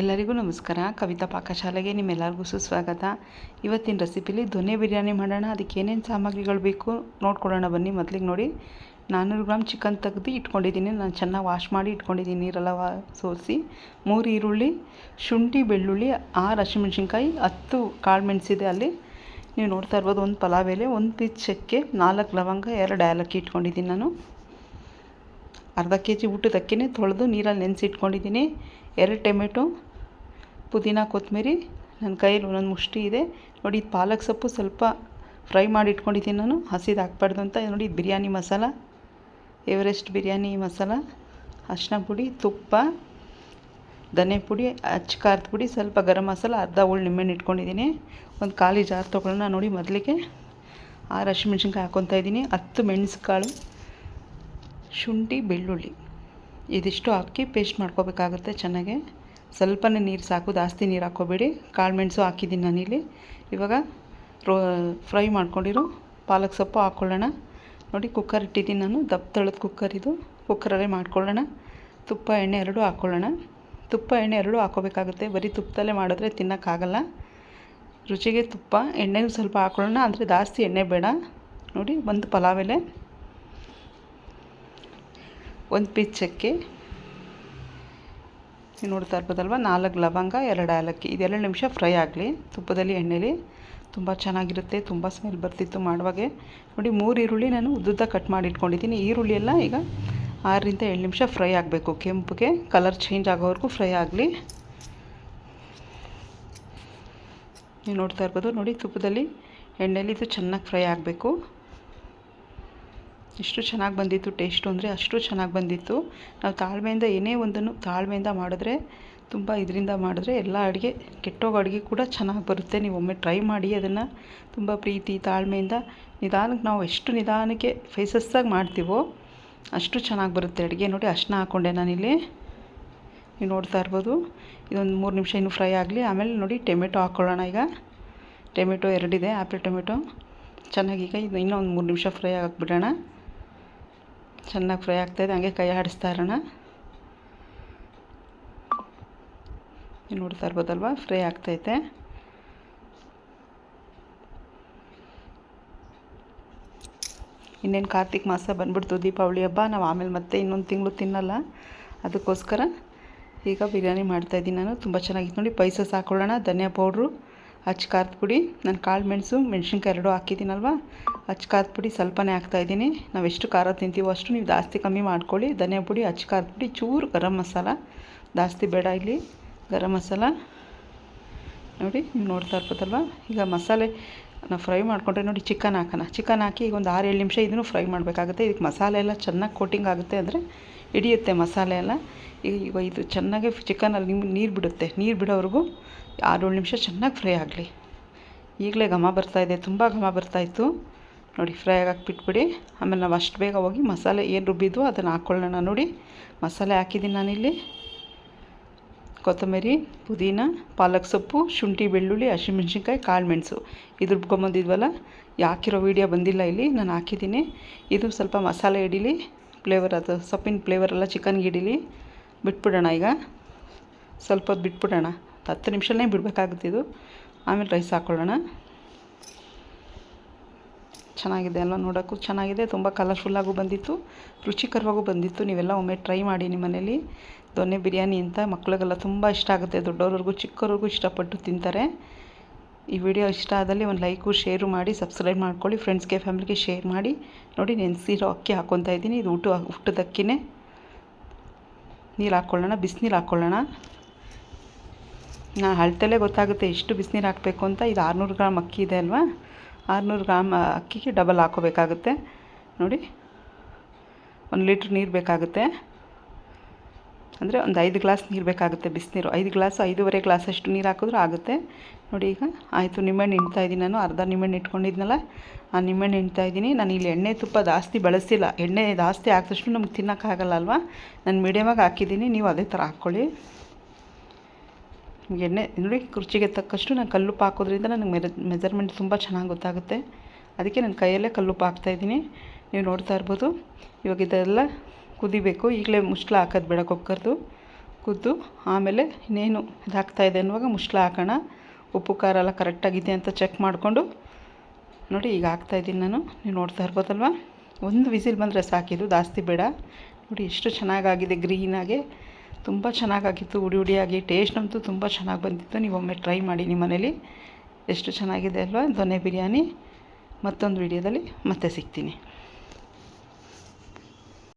ಎಲ್ಲರಿಗೂ ನಮಸ್ಕಾರ. ಕವಿತಾ ಪಾಕಶಾಲೆಗೆ ನಿಮ್ಮೆಲ್ಲರಿಗೂ ಸುಸ್ವಾಗತ. ಇವತ್ತಿನ ರೆಸಿಪಿಲಿ ದೊನೆ ಬಿರಿಯಾನಿ ಮಾಡೋಣ. ಅದಕ್ಕೆ ಏನೇನು ಸಾಮಗ್ರಿಗಳು ಬೇಕು ನೋಡ್ಕೊಳ್ಳೋಣ. ಬನ್ನಿ ಮೊದಲಿಗೆ ನೋಡಿ. ನಾನ್ನೂರು ಗ್ರಾಮ್ ಚಿಕನ್ ತೆಗೆದು ಇಟ್ಕೊಂಡಿದ್ದೀನಿ. ನಾನು ಚೆನ್ನಾಗಿ ವಾಶ್ ಮಾಡಿ ಇಟ್ಕೊಂಡಿದ್ದೀನಿ ನೀರೆಲ್ಲ ವಾ, ಸೋಸಿ. ಮೂರು ಈರುಳ್ಳಿ, ಶುಂಠಿ, ಬೆಳ್ಳುಳ್ಳಿ, ಆರು ಹಸಿಮೆಣ್ಸಿನ್ಕಾಯಿ, ಹತ್ತು ಕಾಳು ಮೆಣಸಿದೆ ಅಲ್ಲಿ. ನೀವು ನೋಡ್ತಾ ಇರ್ಬೋದು ಒಂದು ಪಲಾವ್ ಎಲೆ, ಒಂದು ಪೀಸ್ ಚಕ್ಕೆ, ನಾಲ್ಕು ಲವಂಗ, ಎರಡು ಏಲಕ್ಕಿ ಇಟ್ಕೊಂಡಿದ್ದೀನಿ ನಾನು. ಅರ್ಧ ಕೆ ಜಿ ಊಟದ ಅಕ್ಕಿನೇ ತೊಳೆದು ನೀರಲ್ಲಿ ನೆನೆಸಿಟ್ಕೊಂಡಿದ್ದೀನಿ. ಎರಡು ಟೊಮೆಟೊ ಪುದೀನ ಕೊತ್ತಂಬರಿ ನನ್ನ ಕೈಯಲ್ಲಿ ಒಂದೊಂದು ಮುಷ್ಟಿ ಇದೆ. ನೋಡಿ, ಇದು ಪಾಲಕ್ ಸೊಪ್ಪು ಸ್ವಲ್ಪ ಫ್ರೈ ಮಾಡಿ ಇಟ್ಕೊಂಡಿದ್ದೀನಿ ನಾನು. ಹಸಿದು ಹಾಕ್ಬಾರ್ದು ಅಂತ. ನೋಡಿ ಇದು ಬಿರಿಯಾನಿ ಮಸಾಲ. ಎವರೆಸ್ಟ್ ಬಿರಿಯಾನಿ ಮಸಾಲ. ಅರ್ಶಿನ ಪುಡಿ, ತುಪ್ಪ, ಧನೆ ಪುಡಿ, ಅಚ್ಚ ಖಾರದ ಪುಡಿ, ಸ್ವಲ್ಪ ಗರಂ ಮಸಾಲ, ಅರ್ಧ ಹೋಳು ನಿಂಬೆಹಣ್ಣು ಇಟ್ಕೊಂಡಿದ್ದೀನಿ. ಒಂದು ಖಾಲಿ ಜಾರ್ ತೊಗೊಳ್ಳೋಣ ನೋಡಿ ಮೊದಲಿಗೆ. ಆರು ಹಸಿಮೆಣ್ಸಿನ್ಕಾಯಿ ಹಾಕ್ಕೊತಾ ಇದ್ದೀನಿ. ಹತ್ತು ಮೆಣಸುಕಾಳು ಶುಂಠಿ, ಬೆಳ್ಳುಳ್ಳಿ. ಇದಿಷ್ಟು ಹಾಕಿ ಪೇಸ್ಟ್ ಮಾಡ್ಕೋಬೇಕಾಗುತ್ತೆ ಚೆನ್ನಾಗೆ. ಸ್ವಲ್ಪನೇ ನೀರು ಸಾಕು, ಜಾಸ್ತಿ ನೀರು ಹಾಕೋಬೇಡಿ ಕಾಳು ಮೆಣಸು ಹಾಕಿದ್ದೀನಿ ನಾನಿಲ್ಲಿ. ಇವಾಗ ರೋ, ಫ್ರೈ ಮಾಡ್ಕೊಂಡಿರೋ. ಪಾಲಕ್ ಸೊಪ್ಪು ಹಾಕ್ಕೊಳ್ಳೋಣ ನೋಡಿ ಕುಕ್ಕರ್ ಇಟ್ಟಿದ್ದೀನಿ ನಾನು. ದಪ್ಪ ತಳದ ಕುಕ್ಕರ್ ಇದು. ಕುಕ್ಕರಲ್ಲೇ ಮಾಡ್ಕೊಳ್ಳೋಣ. ತುಪ್ಪ, ಎಣ್ಣೆ ಎರಡೂ ಹಾಕ್ಕೊಳ್ಳೋಣ ತುಪ್ಪ, ಎಣ್ಣೆ ಎರಡೂ ಹಾಕ್ಕೋಬೇಕಾಗುತ್ತೆ. ಬರೀ ತುಪ್ಪದಲ್ಲೇ ಮಾಡಿದ್ರೆ ತಿನ್ನೋಕ್ಕಾಗಲ್ಲ. ರುಚಿಗೆ ತುಪ್ಪ, ಎಣ್ಣೆನೂ ಸ್ವಲ್ಪ ಹಾಕ್ಕೊಳ್ಳೋಣ ಅಂದರೆ ಜಾಸ್ತಿ ಎಣ್ಣೆ ಬೇಡ. ನೋಡಿ, ಒಂದು ಪಲಾವ್ ಎಲೆ. ಒಂದು ಪೀಸ್ ಚಕ್ಕೆ. ನೀವು ನೋಡ್ತಾ ಇರ್ಬೋದಲ್ವ? ನಾಲ್ಕು ಲವಂಗ, ಎರಡು ಏಲಕ್ಕಿ. ಇದೆರಡು ನಿಮಿಷ ಫ್ರೈ ಆಗಲಿ. ತುಪ್ಪದಲ್ಲಿ, ಎಣ್ಣೆಲಿ. ತುಂಬ ಚೆನ್ನಾಗಿರುತ್ತೆ. ತುಂಬ ಸ್ಮೆಲ್ ಬರ್ತಿತ್ತು ಮಾಡುವಾಗೆ. ನೋಡಿ, ಮೂರು ಈರುಳ್ಳಿ ನಾನು ಉದ್ದುದ್ದ ಕಟ್ ಮಾಡಿ ಇಟ್ಕೊಂಡಿದ್ದೀನಿ. ಈರುಳ್ಳಿ ಎಲ್ಲ ಈಗ ಆರರಿಂದ ಏಳು ನಿಮಿಷ ಫ್ರೈ ಆಗಬೇಕು. ಕೆಂಪಿಗೆ ಕಲರ್ ಚೇಂಜ್ ಆಗೋವರೆಗೂ ಫ್ರೈ ಆಗಲಿ. ನೀವು ನೋಡ್ತಾ ಇರ್ಬೋದು. ನೋಡಿ, ತುಪ್ಪದಲ್ಲಿ, ಎಣ್ಣೆಲಿ ಇದು ಚೆನ್ನಾಗಿ ಫ್ರೈ ಆಗಬೇಕು. ಎಷ್ಟು ಚೆನ್ನಾಗಿ ಬಂದಿತ್ತು ಟೇಸ್ಟು ಅಂದರೆ ಅಷ್ಟು ಚೆನ್ನಾಗಿ ಬಂದಿತ್ತು. ನಾವು ತಾಳ್ಮೆಯಿಂದ ಏನೇ ಒಂದನ್ನು ತಾಳ್ಮೆಯಿಂದ ಮಾಡಿದ್ರೆ, ತುಂಬ ಇದರಿಂದ ಮಾಡಿದ್ರೆ ಎಲ್ಲ ಅಡುಗೆ, ಕೆಟ್ಟೋಗೋ ಅಡುಗೆ ಕೂಡ ಚೆನ್ನಾಗಿ ಬರುತ್ತೆ. ನೀವು ಒಮ್ಮೆ ಟ್ರೈ ಮಾಡಿ ಅದನ್ನು ತುಂಬ ಪ್ರೀತಿ, ತಾಳ್ಮೆಯಿಂದ ನಿಧಾನಕ್ಕೆ ನಾವು ಎಷ್ಟು ನಿಧಾನಕ್ಕೆ ಫೇಸಸ್ಸಾಗಿ ಮಾಡ್ತೀವೋ ಅಷ್ಟು ಚೆನ್ನಾಗಿ ಬರುತ್ತೆ ಅಡುಗೆ. ನೋಡಿ ಅಷ್ಟನ್ನ ಹಾಕ್ಕೊಂಡೆ ನಾನಿಲ್ಲಿ. ನೀವು ನೋಡ್ತಾ ಇರ್ಬೋದು, ಇದೊಂದು ಮೂರು ನಿಮಿಷ ಇನ್ನೂ ಫ್ರೈ ಆಗಲಿ. ಆಮೇಲೆ ನೋಡಿ, ಟೊಮೆಟೊ ಹಾಕ್ಕೊಳ್ಳೋಣ ಈಗ. ಟೊಮೆಟೊ ಎರಡಿದೆ ಆ್ಯಪಲ್ ಟೊಮೆಟೊ. ಚೆನ್ನಾಗಿ ಈಗ ಇದು ಇನ್ನೂ ಒಂದು ಮೂರು ನಿಮಿಷ ಫ್ರೈ ಆಗಿಬಿಡೋಣ ಚೆನ್ನಾಗಿ ಫ್ರೈ ಆಗ್ತಾಯಿದೆ ಹಂಗೆ ಕೈ ಆಡಿಸ್ತಾ ಇರೋಣ. ನೋಡ್ತಾ ಇರ್ಬೋದಲ್ವ? ಫ್ರೈ ಆಗ್ತೈತೆ ಇನ್ನೇನು ಕಾರ್ತಿಕ್ ಮಾಸ ಬಂದ್ಬಿಡ್ತು ದೀಪಾವಳಿ ಹಬ್ಬ. ನಾವು ಆಮೇಲೆ ಮತ್ತೆ ಇನ್ನೊಂದು ತಿಂಗಳು ತಿನ್ನಲ್ಲ. ಅದಕ್ಕೋಸ್ಕರ ಈಗ ಬಿರಿಯಾನಿ ಮಾಡ್ತಾಯಿದ್ದೀನಿ ನಾನು. ತುಂಬ ಚೆನ್ನಾಗಿತ್ತು ನೋಡಿ. ಪೈಸಸ್ ಹಾಕ್ಕೊಳ್ಳೋಣ ಧನಿಯಾ ಪೌಡ್ರು. ಖಾರದ ಪುಡಿ, ನಾನು ಕಾಳು ಮೆಣಸು, ಮೆಣಸಿನ್ಕಾಯಿ ಎರಡೂ ಹಾಕಿದ್ದೀನಲ್ವ? ಖಾರದ ಪುಡಿ ಸ್ವಲ್ಪನೇ ಹಾಕ್ತಾಯಿದ್ದೀನಿ ನಾವು ಎಷ್ಟು ಖಾರ ತಿಂತೀವೋ ಅಷ್ಟು ನೀವು ಜಾಸ್ತಿ ಕಮ್ಮಿ ಮಾಡ್ಕೊಳ್ಳಿ. ಧನಿಯಾ ಪುಡಿ ಖಾರದ ಪುಡಿ, ಚೂರು ಗರಂ ಮಸಾಲ. ಜಾಸ್ತಿ ಬೇಡ ಇಲ್ಲಿ. ಗರಂ ಮಸಾಲ. ನೋಡಿ, ನೀವು ನೋಡ್ತಾ ಇರ್ಬೋದಲ್ವ? ಈಗ ಮಸಾಲೆ ನಾವು ಫ್ರೈ ಮಾಡಿಕೊಂಡ್ರೆ ನೋಡಿ ಚಿಕನ್ ಹಾಕೋಣ. ಚಿಕನ್ ಹಾಕಿ ಈಗ ಒಂದು ಆರು ಏಳು ನಿಮಿಷ ಇದನ್ನು ಫ್ರೈ ಮಾಡಬೇಕಾಗುತ್ತೆ. ಇದಕ್ಕೆ ಮಸಾಲೆ ಎಲ್ಲ ಚೆನ್ನಾಗಿ ಕೋಟಿಂಗ್ ಆಗುತ್ತೆ ಅಂದರೆ ಹಿಡಿಯುತ್ತೆ ಮಸಾಲೆ ಎಲ್ಲ. ಈಗ ಇದು ಚೆನ್ನಾಗಿ ಚಿಕನಲ್ಲಿ ನಿಮ್ಗೆ ನೀರು ಬಿಡುತ್ತೆ. ನೀರು ಬಿಡೋವರೆಗೂ ಆರೇಳು ನಿಮಿಷ ಚೆನ್ನಾಗಿ ಫ್ರೈ ಆಗಲಿ. ಈಗಲೇ ಘಮ ಬರ್ತಾಯಿದೆ ತುಂಬ ಘಮ ಬರ್ತಾಯಿತ್ತು ನೋಡಿ, ಫ್ರೈ ಆಗಿ ಬಿಟ್ಬಿಡಿ ಆಮೇಲೆ ನಾವು ಅಷ್ಟು ಬೇಗ ಹೋಗಿ ಮಸಾಲೆ ಏನು ರುಬ್ಬಿದ್ವು ಅದನ್ನು ಹಾಕ್ಕೊಳ್ಳೋಣ ನೋಡಿ. ಮಸಾಲೆ ಹಾಕಿದ್ದೀನಿ ನಾನಿಲ್ಲಿ. ಕೊತ್ತಂಬರಿ, ಪುದೀನ, ಪಾಲಕ್ ಸೊಪ್ಪು, ಶುಂಠಿ, ಬೆಳ್ಳುಳ್ಳಿ, ಹಸಿಮೆಣ್ಸಿನ್ಕಾಯಿ, ಕಾಳು ಮೆಣಸು. ಇದು ರುಬ್ಕೊಂಬಂದಿದ್ವಲ್ಲ ಯಾಕಿರೋ ವೀಡಿಯೋ ಬಂದಿಲ್ಲ ಇಲ್ಲಿ. ನಾನು ಹಾಕಿದ್ದೀನಿ. ಇದು ಸ್ವಲ್ಪ ಮಸಾಲೆ ಹಿಡೀಲಿ. ಫ್ಲೇವರ್ ಅದು, ಸೊಪ್ಪಿನ ಫ್ಲೇವರೆಲ್ಲ ಚಿಕನ್ಗೆ ಹಿಡೀಲಿ ಬಿಟ್ಬಿಡೋಣ ಈಗ. ಸ್ವಲ್ಪ ಹೊತ್ತು ಬಿಟ್ಬಿಡೋಣ. ಹತ್ತು ನಿಮಿಷನೇ ಬಿಡಬೇಕಾಗುತ್ತೆ ಇದು. ಆಮೇಲೆ ರೈಸ್ ಹಾಕ್ಕೊಳ್ಳೋಣ ಚೆನ್ನಾಗಿದೆ ಅಲ್ವ ನೋಡೋಕ್ಕೂ? ಚೆನ್ನಾಗಿದೆ, ತುಂಬ ಕಲರ್ಫುಲ್ಲಾಗೂ ಬಂದಿತ್ತು. ರುಚಿಕರವಾಗೂ ಬಂದಿತ್ತು. ನೀವೆಲ್ಲ ಒಮ್ಮೆ ಟ್ರೈ ಮಾಡಿ ನಿಮ್ಮ ಮನೇಲಿ. ದೊನ್ನೆ ಬಿರಿಯಾನಿ ಅಂತ ಮಕ್ಕಳಿಗೆಲ್ಲ ತುಂಬ ಇಷ್ಟ ಆಗುತ್ತೆ. ದೊಡ್ಡವ್ರಿಗೂ ಚಿಕ್ಕವ್ರಿಗೂ ಇಷ್ಟಪಟ್ಟು ತಿಂತಾರೆ. ಈ ವಿಡಿಯೋ ಇಷ್ಟ ಆದಲ್ಲಿ ಒಂದು ಲೈಕು, ಶೇರು ಮಾಡಿ, ಸಬ್ಸ್ಕ್ರೈಬ್ ಮಾಡ್ಕೊಳ್ಳಿ. ಫ್ರೆಂಡ್ಸ್ಗೆ, ಫ್ಯಾಮಿಲಿಗೆ ಶೇರ್ ಮಾಡಿ. ನೋಡಿ ನೆನೆಸಿರೋ ಅಕ್ಕಿ ಹಾಕ್ಕೊತಾ ಇದ್ದೀನಿ. ಇದು ಊಟ ಊಟದ ಅಕ್ಕಿನೇ ನೀರು ಹಾಕ್ಕೊಳ್ಳೋಣ ಬಿಸಿನೀರು ಹಾಕ್ಕೊಳ್ಳೋಣ ನಾನು ಅಳ್ತಲೇ ಗೊತ್ತಾಗುತ್ತೆ ಎಷ್ಟು ಬಿಸಿನೀರು ಹಾಕಬೇಕು ಅಂತ. ಇದು ಆರುನೂರು ಗ್ರಾಮ್ ಅಕ್ಕಿ ಇದೆ ಅಲ್ವಾ? ಆರುನೂರು ಗ್ರಾಮ್ ಅಕ್ಕಿಗೆ ಡಬಲ್ ಹಾಕೋಬೇಕಾಗುತ್ತೆ. ನೋಡಿ, ಒಂದು ಲೀಟ್ರ್ ನೀರು ಬೇಕಾಗುತ್ತೆ. ಅಂದರೆ ಒಂದು ಐದು ಗ್ಲಾಸ್ ನೀರು ಬೇಕಾಗುತ್ತೆ ಬಿಸಿನೀರು. ಐದು ಗ್ಲಾಸ್, ಐದೂವರೆ ಗ್ಲಾಸಷ್ಟು ನೀರು ಹಾಕಿದ್ರೂ ಆಗುತ್ತೆ. ನೋಡಿ ಈಗ, ಆಯಿತು, ನಿಂಬೆಹಣ್ಣು ಹಿಂಡ್ತಾ ಇದ್ದೀನಿ ನಾನು. ಅರ್ಧ ನಿಂಬೆಹಣ್ಣು ಇಟ್ಕೊಂಡಿದ್ನಲ್ಲ, ಆ ನಿಂಬೆಹಣ್ಣು ಹಿಂಡ್ತಾ ಇದ್ದೀನಿ ನಾನು ಇಲ್ಲಿ ಎಣ್ಣೆ ತುಪ್ಪ ಜಾಸ್ತಿ ಬಳಸಿಲ್ಲ. ಎಣ್ಣೆ ಜಾಸ್ತಿ ಹಾಕಿದಷ್ಟು ನಮ್ಗೆ ತಿನ್ನೋಕ್ಕಾಗಲ್ಲ ಅಲ್ವಾ? ನಾನು ಮೀಡಿಯಮಾಗಿ ಹಾಕಿದ್ದೀನಿ ನೀವು ಅದೇ ಥರ ಹಾಕ್ಕೊಳ್ಳಿ ಎಣ್ಣೆ, ನೋಡಿ ರುಚಿಗೆ ತಕ್ಕಷ್ಟು ನಾನು ಕಲ್ಲುಪ್ಪು ಹಾಕೋದ್ರಿಂದ ನನಗೆ ಮೆರ ಮೆಜರ್ಮೆಂಟ್ ತುಂಬ ಚೆನ್ನಾಗಿ ಗೊತ್ತಾಗುತ್ತೆ. ಅದಕ್ಕೆ ನಾನು ಕೈಯಲ್ಲೇ ಕಲ್ಲುಪ್ಪು ಹಾಕ್ತಾಯಿದ್ದೀನಿ ನೀವು ನೋಡ್ತಾ ಇರ್ಬೋದು. ಇವಾಗ ಇದೆಲ್ಲ ಕುದಿಬೇಕು. ಈಗಲೇ ಮುಚ್ಚಳ ಹಾಕೋದು ಬೇಡ ಕುಕ್ಕರ್ದು. ಕುದ್ದು ಆಮೇಲೆ ಇನ್ನೇನು ಇದಾಗ್ತಾಯಿದೆ ಅನ್ನುವಾಗ ಮುಚ್ಚಳ ಹಾಕೋಣ. ಉಪ್ಪು, ಖಾರ ಎಲ್ಲ ಕರೆಕ್ಟಾಗಿದೆ ಅಂತ ಚೆಕ್ ಮಾಡಿಕೊಂಡು. ನೋಡಿ ಈಗ ಹಾಕ್ತಾಯಿದ್ದೀನಿ ನಾನು. ನೀವು ನೋಡ್ತಾ ಇರ್ಬೋದಲ್ವ? ಒಂದು ವಿಸಿಲ್ ಬಂದರೆ ಸಾಕಿದು ಜಾಸ್ತಿ ಬೇಡ. ನೋಡಿ ಎಷ್ಟು ಚೆನ್ನಾಗಾಗಿದೆ ಗ್ರೀನಾಗೆ ತುಂಬ ಚೆನ್ನಾಗಾಗಿತ್ತು ಉಡಿ ಉಡಿಯಾಗಿ ಟೇಸ್ಟ್ ಅಂತೂ ತುಂಬ ಚೆನ್ನಾಗಿ ಬಂದಿತ್ತು. ನೀವು ಒಮ್ಮೆ ಟ್ರೈ ಮಾಡಿ ನಿಮ್ಮ ಮನೇಲಿ. ಎಷ್ಟು ಚೆನ್ನಾಗಿದೆ ಅಲ್ವಾ? ದೊನ್ನೆ ಬಿರಿಯಾನಿ. ಮತ್ತೊಂದು ವಿಡಿಯೋದಲ್ಲಿ ಮತ್ತೆ ಸಿಗ್ತೀನಿ.